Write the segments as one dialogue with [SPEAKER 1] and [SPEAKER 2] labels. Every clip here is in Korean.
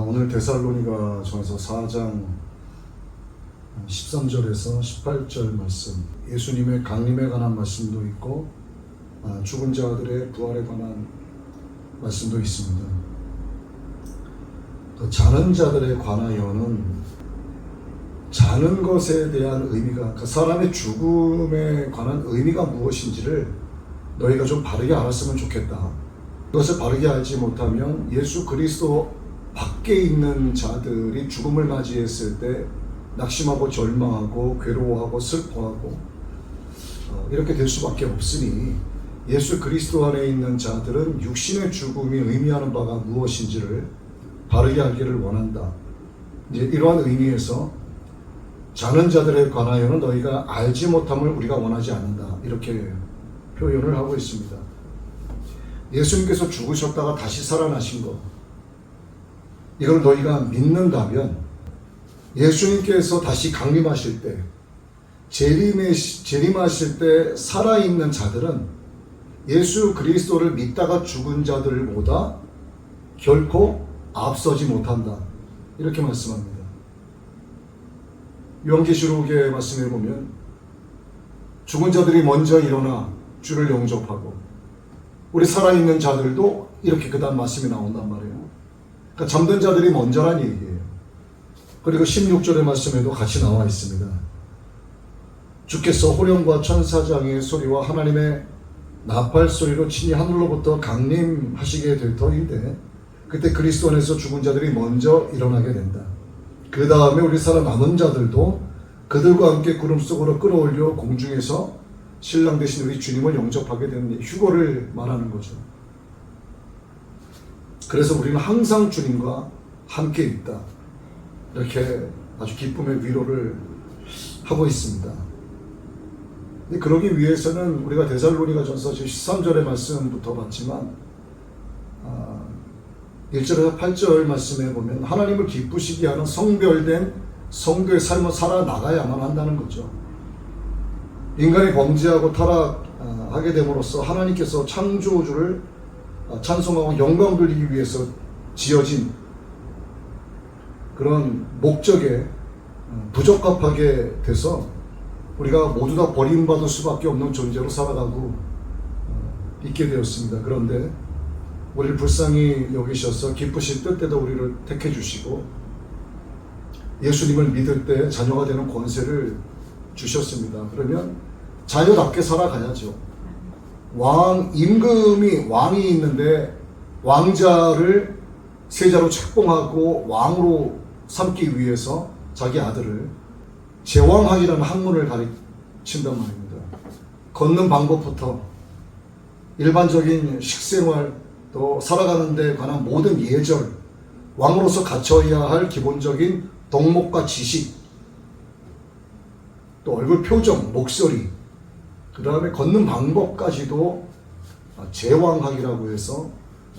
[SPEAKER 1] 오늘 데살로니가 전서 4장 13절에서 18절 말씀 예수님의 강림에 관한 말씀도 있고 아, 죽은 자들의 부활에 관한 말씀도 있습니다. 또 자는 자들에 관하여는 자는 것에 대한 의미가 그 사람의 죽음에 관한 의미가 무엇인지를 너희가 좀 바르게 알았으면 좋겠다. 그것을 바르게 알지 못하면 예수 그리스도 밖에 있는 자들이 죽음을 맞이했을 때 낙심하고 절망하고 괴로워하고 슬퍼하고 어, 이렇게 될 수밖에 없으니 예수 그리스도 안에 있는 자들은 육신의 죽음이 의미하는 바가 무엇인지를 바르게 알기를 원한다. 이제 이러한 의미에서 자는 자들에 관하여는 너희가 알지 못함을 우리가 원하지 않는다. 이렇게 표현을 하고 있습니다. 예수님께서 죽으셨다가 다시 살아나신 것. 이걸 너희가 믿는다면 예수님께서 다시 강림하실 때 재림하실 때 살아있는 자들은 예수 그리스도를 믿다가 죽은 자들보다 결코 앞서지 못한다. 이렇게 말씀합니다. 요한계시록의 말씀에 보면 죽은 자들이 먼저 일어나 주를 영접하고 우리 살아있는 자들도 이렇게 그 다음 말씀이 나온단 말이에요. 그러니까 잠든 자들이 먼저란 얘기예요. 그리고 16절의 말씀에도 같이 나와 있습니다. 주께서 호령과 천사장의 소리와 하나님의 나팔 소리로 친히 하늘로부터 강림하시게 될 터인데 그때 그리스도 안에서 죽은 자들이 먼저 일어나게 된다. 그 다음에 우리 살아남은 자들도 그들과 함께 구름 속으로 끌어올려 공중에서 신랑 대신 우리 주님을 영접하게 되는 휴거를 말하는 거죠. 그래서 우리는 항상 주님과 함께 있다. 이렇게 아주 기쁨의 위로를 하고 있습니다. 그러기 위해서는 우리가 데살로니가 전서 13절의 말씀부터 봤지만 아, 1절에서 8절 말씀에 보면 하나님을 기쁘시게 하는 성별된 성도의 삶을 살아나가야만 한다는 거죠. 인간이 범죄하고 타락하게 됨으로써 하나님께서 창조주를 찬송하고 영광 돌리기 위해서 지어진 그런 목적에 부적합하게 돼서 우리가 모두 다 버림받을 수밖에 없는 존재로 살아가고 있게 되었습니다. 그런데 우리를 불쌍히 여기셔서 기쁘신 뜻대로 우리를 택해 주시고 예수님을 믿을 때 자녀가 되는 권세를 주셨습니다. 그러면 자녀답게 살아가야죠. 왕 임금이 왕이 있는데 왕자를 세자로 책봉하고 왕으로 삼기 위해서 자기 아들을 제왕학이라는 학문을 가르친단 말입니다. 걷는 방법부터 일반적인 식생활 또 살아가는 데 관한 모든 예절 왕으로서 갖춰야 할 기본적인 덕목과 지식 또 얼굴 표정, 목소리 그 다음에 걷는 방법까지도 제왕학이라고 해서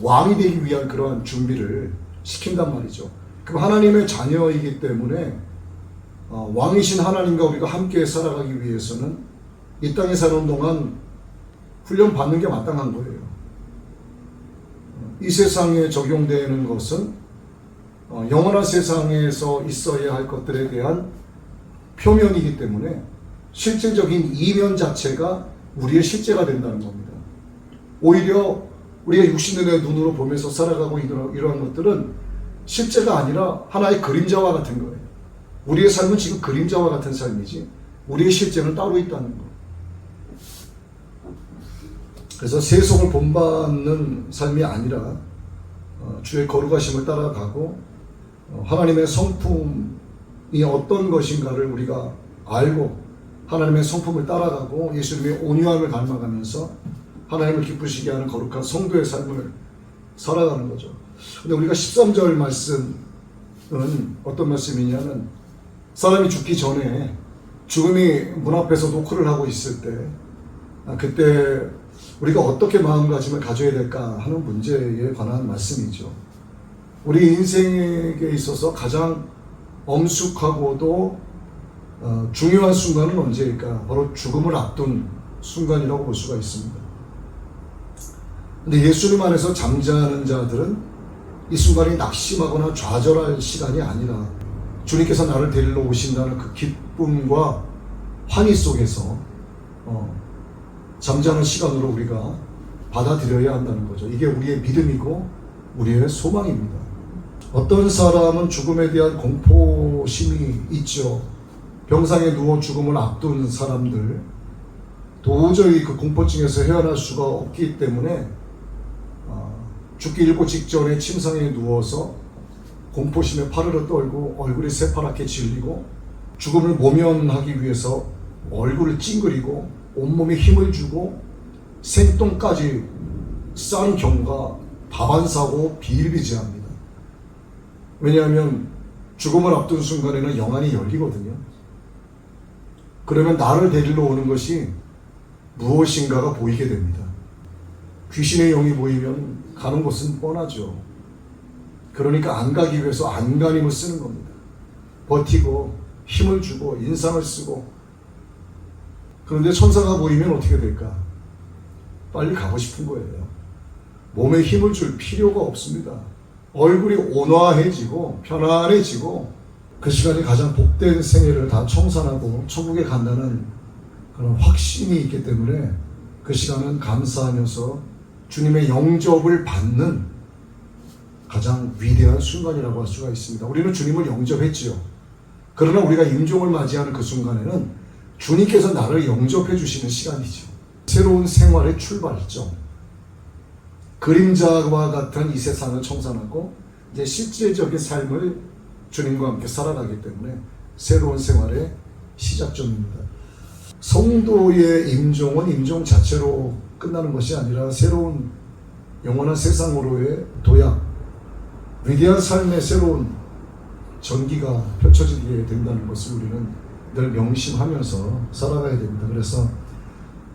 [SPEAKER 1] 왕이 되기 위한 그러한 준비를 시킨단 말이죠. 그럼 하나님의 자녀이기 때문에 어, 왕이신 하나님과 우리가 함께 살아가기 위해서는 이 땅에 사는 동안 훈련 받는 게 마땅한 거예요. 이 세상에 적용되는 것은 어, 영원한 세상에서 있어야 할 것들에 대한 표면이기 때문에 실질적인 이면 자체가 우리의 실제가 된다는 겁니다. 오히려 우리가 육신의 눈으로 보면서 살아가고 이러, 이러한 것들은 실제가 아니라 하나의 그림자와 같은 거예요. 우리의 삶은 지금 그림자와 같은 삶이지 우리의 실제는 따로 있다는 거. 그래서 세속을 본받는 삶이 아니라 어, 주의 거룩하심을 따라가고 어, 하나님의 성품이 어떤 것인가를 우리가 알고 하나님의 성품을 따라가고 예수님의 온유함을 닮아가면서 하나님을 기쁘시게 하는 거룩한 성도의 삶을 살아가는 거죠. 근데 우리가 13절 말씀은 어떤 말씀이냐면 사람이 죽기 전에 죽음이 문 앞에서 노크를 하고 있을 때 아, 그때 우리가 어떻게 마음가짐을 가져야 될까 하는 문제에 관한 말씀이죠. 우리 인생에 있어서 가장 엄숙하고도 어, 중요한 순간은 언제일까? 바로 죽음을 앞둔 순간이라고 볼 수가 있습니다. 근데 예수님 안에서 잠자는 자들은 이 순간이 낙심하거나 좌절할 시간이 아니라 주님께서 나를 데리러 오신다는 그 기쁨과 환희 속에서 어, 잠자는 시간으로 우리가 받아들여야 한다는 거죠. 이게 우리의 믿음이고 우리의 소망입니다. 어떤 사람은 죽음에 대한 공포심이 있죠. 병상에 누워 죽음을 앞둔 사람들 도저히 그 공포증에서 헤어날 수가 없기 때문에 어, 죽기 일보 직전에 침상에 누워서 공포심에 파르르 떨고 얼굴이 새파랗게 질리고 죽음을 모면하기 위해서 얼굴을 찡그리고 온몸에 힘을 주고 생똥까지 싼 경우가 다반사고 비일비재합니다. 왜냐하면 죽음을 앞둔 순간에는 영안이 열리거든요. 그러면 나를 데리러 오는 것이 무엇인가가 보이게 됩니다. 귀신의 영이 보이면 가는 곳은 뻔하죠. 그러니까 안 가기 위해서 안간힘을 쓰는 겁니다. 버티고 힘을 주고 인상을 쓰고 그런데 천사가 보이면 어떻게 될까? 빨리 가고 싶은 거예요. 몸에 힘을 줄 필요가 없습니다. 얼굴이 온화해지고 편안해지고 그 시간이 가장 복된 생애를 다 청산하고 천국에 간다는 그런 확신이 있기 때문에 그 시간은 감사하면서 주님의 영접을 받는 가장 위대한 순간이라고 할 수가 있습니다. 우리는 주님을 영접했지요. 그러나 우리가 임종을 맞이하는 그 순간에는 주님께서 나를 영접해 주시는 시간이죠. 새로운 생활의 출발점. 그림자와 같은 이 세상을 청산하고 이제 실제적인 삶을 주님과 함께 살아가기 때문에 새로운 생활의 시작점입니다. 성도의 임종은 임종 자체로 끝나는 것이 아니라 새로운 영원한 세상으로의 도약, 위대한 삶의 새로운 전기가 펼쳐지게 된다는 것을 우리는 늘 명심하면서 살아가야 됩니다. 그래서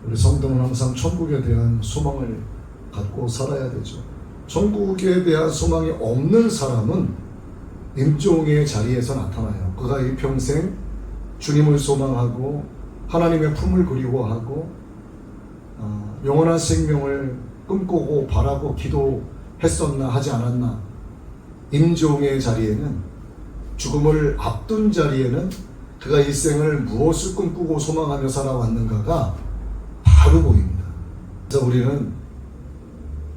[SPEAKER 1] 우리 성도는 항상 천국에 대한 소망을 갖고 살아야 되죠. 천국에 대한 소망이 없는 사람은 임종의 자리에서 나타나요. 그가 일평생 주님을 소망하고 하나님의 품을 그리워하고 어, 영원한 생명을 꿈꾸고 바라고 기도했었나 하지 않았나 임종의 자리에는 죽음을 앞둔 자리에는 그가 일생을 무엇을 꿈꾸고 소망하며 살아왔는가가 바로 보입니다. 그래서 우리는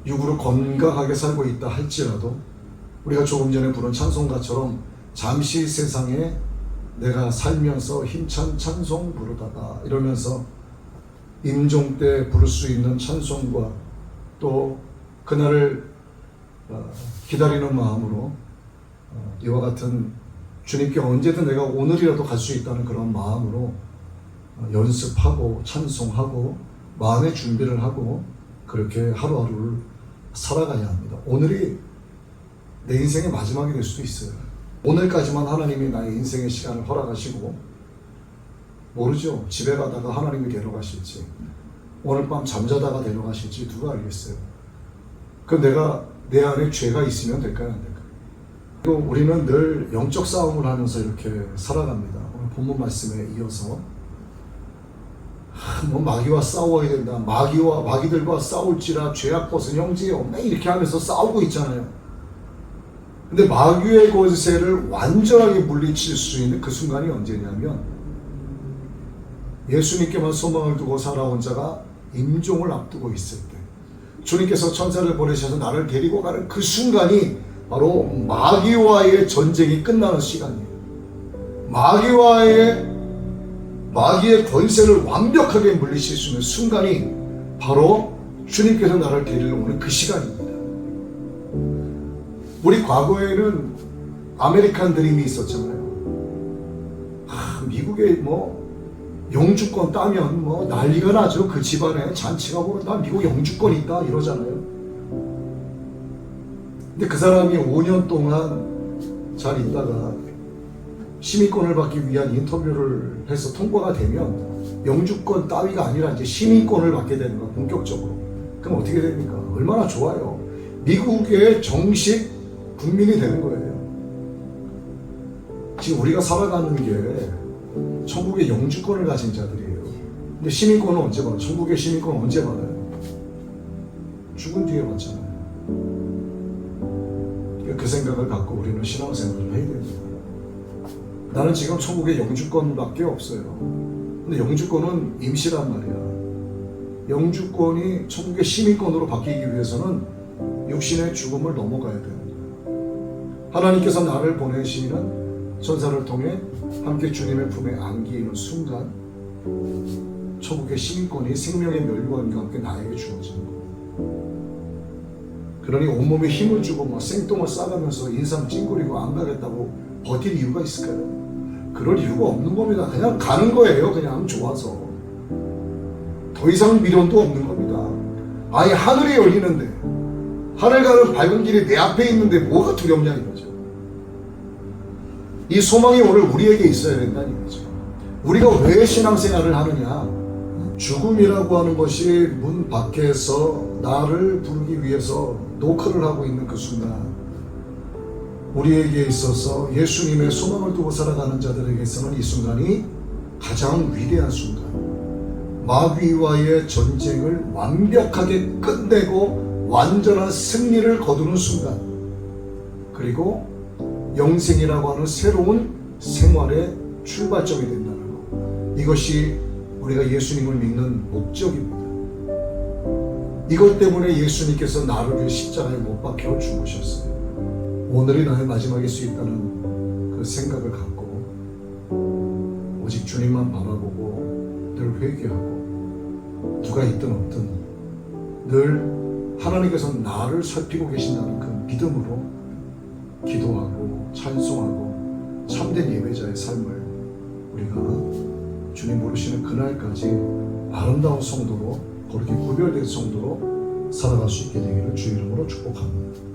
[SPEAKER 1] 육으로 건강하게 살고 있다 할지라도 우리가 조금 전에 부른 찬송가처럼 잠시 세상에 내가 살면서 힘찬 찬송 부르다가 이러면서 임종 때 부를 수 있는 찬송과 또 그날을 어, 기다리는 마음으로 어, 이와 같은 주님께 언제든 내가 오늘이라도 갈 수 있다는 그런 마음으로 어, 연습하고 찬송하고 마음의 준비를 하고 그렇게 하루하루를 살아가야 합니다. 오늘이 내 인생의 마지막이 될 수도 있어요. 오늘까지만 하나님이 나의 인생의 시간을 허락하시고 모르죠. 집에 가다가 하나님이 데려가실지 오늘 밤 잠자다가 데려가실지 누가 알겠어요. 그 내가 내 안에 죄가 있으면 될까요? 안 될까요? 그리고 우리는 늘 영적 싸움을 하면서 이렇게 살아갑니다. 오늘 본문 말씀에 이어서 하, 뭐 마귀와 싸워야 된다. 마귀와 마귀들과 싸울지라 죄악 벗은 없네 이렇게 하면서 싸우고 있잖아요. 근데 마귀의 권세를 완전하게 물리칠 수 있는 그 순간이 언제냐면 예수님께만 소망을 두고 살아온 자가 임종을 앞두고 있을 때 주님께서 천사를 보내셔서 나를 데리고 가는 그 순간이 바로 마귀와의 전쟁이 끝나는 시간이에요. 마귀와의 마귀의 권세를 완벽하게 물리칠 수 있는 순간이 바로 주님께서 나를 데리러 오는 그 시간입니다. 우리 과거에는 아메리칸 드림이 있었잖아요. 아, 미국에 뭐 영주권 따면 뭐 난리가 나죠. 그 집안에 잔치가 보면 나 미국 영주권 있다 이러잖아요. 근데 그 사람이 5년 동안 잘 있다가 시민권을 받기 위한 인터뷰를 해서 통과가 되면 영주권 따위가 아니라 이제 시민권을 받게 되는 거야 본격적으로. 그럼 어떻게 됩니까? 얼마나 좋아요. 미국의 정식 국민이 되는 거예요. 지금 우리가 살아가는 게 천국의 영주권을 가진 자들이에요. 근데 시민권은 언제 받아요? 천국의 시민권은 언제 받아요? 죽은 뒤에 받잖아요. 그러니까 그 생각을 갖고 우리는 신앙생활을 해야 됩니다. 나는 지금 천국에 영주권밖에 없어요. 근데 영주권은 임시란 말이야. 영주권이 천국의 시민권으로 바뀌기 위해서는 육신의 죽음을 넘어가야 됩니다. 하나님께서 나를 보내시는 천사를 통해 함께 주님의 품에 안기는 순간 천국의 시민권이 생명의 멸관과 함께 나에게 주어지는 거예요. 그러니 온몸에 힘을 주고 막 생똥을 싸가면서 인상 찡그리고 안 가겠다고 버틸 이유가 있을까요? 그럴 이유가 없는 겁니다. 그냥 가는 거예요. 그냥 좋아서. 더 이상 미련도 없는 겁니다. 아예 하늘이 열리는데 하늘 가는 밝은 길이 내 앞에 있는데 뭐가 두렵냐 이거죠. 이 소망이 오늘 우리에게 있어야 된다는 이거죠. 우리가 왜 신앙생활을 하느냐? 죽음이라고 하는 것이 문 밖에서 나를 부르기 위해서 노크를 하고 있는 그 순간 우리에게 있어서 예수님의 소망을 두고 살아가는 자들에게서는 이 순간이 가장 위대한 순간 마귀와의 전쟁을 완벽하게 끝내고 완전한 승리를 거두는 순간 그리고 영생이라고 하는 새로운 생활의 출발점이 된다는 것 이것이 우리가 예수님을 믿는 목적입니다. 이것 때문에 예수님께서 나를 위해 십자가에 못 박혀 죽으셨어요. 오늘이 나의 마지막일 수 있다는 그 생각을 갖고 오직 주님만 바라보고 늘 회개하고 누가 있든 없든 늘 하나님께서 나를 살피고 계신다는 그 믿음으로 기도하고 찬송하고 참된 예배자의 삶을 우리가 주님 부르시는 그날까지 아름다운 성도로 거룩히 구별된 성도로 살아갈 수 있게 되기를 주 이름으로 축복합니다.